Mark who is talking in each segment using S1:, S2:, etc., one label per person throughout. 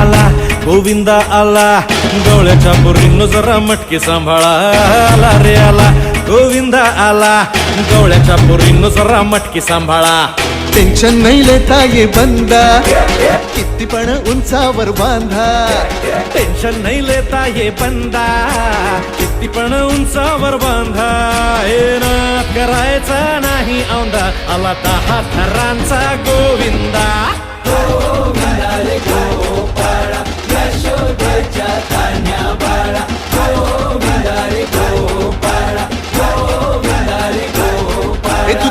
S1: आला गोविंदा आला गवळ्याच्या बोरीनं जरा मटके सांभाळा. आला रे आला गोविंदा आला गवळ्याच्या बोरीनं जरा मटके सांभाळा.
S2: टेन्शन नाही लेता ये बंदा किती पण उंचावर बांधा.
S1: टेन्शन नाही लेता ये बंदा किती पण उंचावर बांधा. हे ना करायचा नाही औंदा आला दहा थरांचा गोविंदा.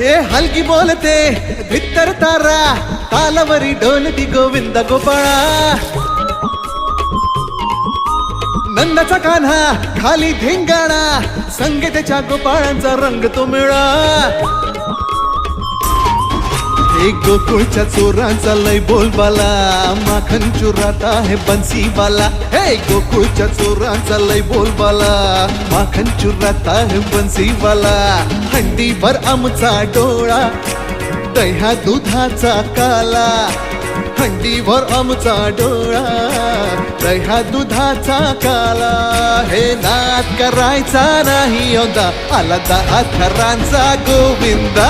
S2: हे हलकी बोलते भित्तर तारा तालावरी ढोलती गोविंद गोपाळा. नंदाचा कान्हा खाली धिंगाणा संगीताच्या गोपाळांचा रंग तो मिळा. एक गोकुळच्या चोरांचा लय बोलबाला. माखन चुरात आहे बन्सीवाला हे गोकुळच्या चोरांचा लय बोलबाला. माखन चुरात आहे बन्सीवाला हंडीभर आमचा डोळा दह्या दुधाचा काला. हंडीभर आमचा डोळा दह्या दुधाचा काला. हे नाद करायचा नाही औंदा आला दा थरांचा गोविंदा.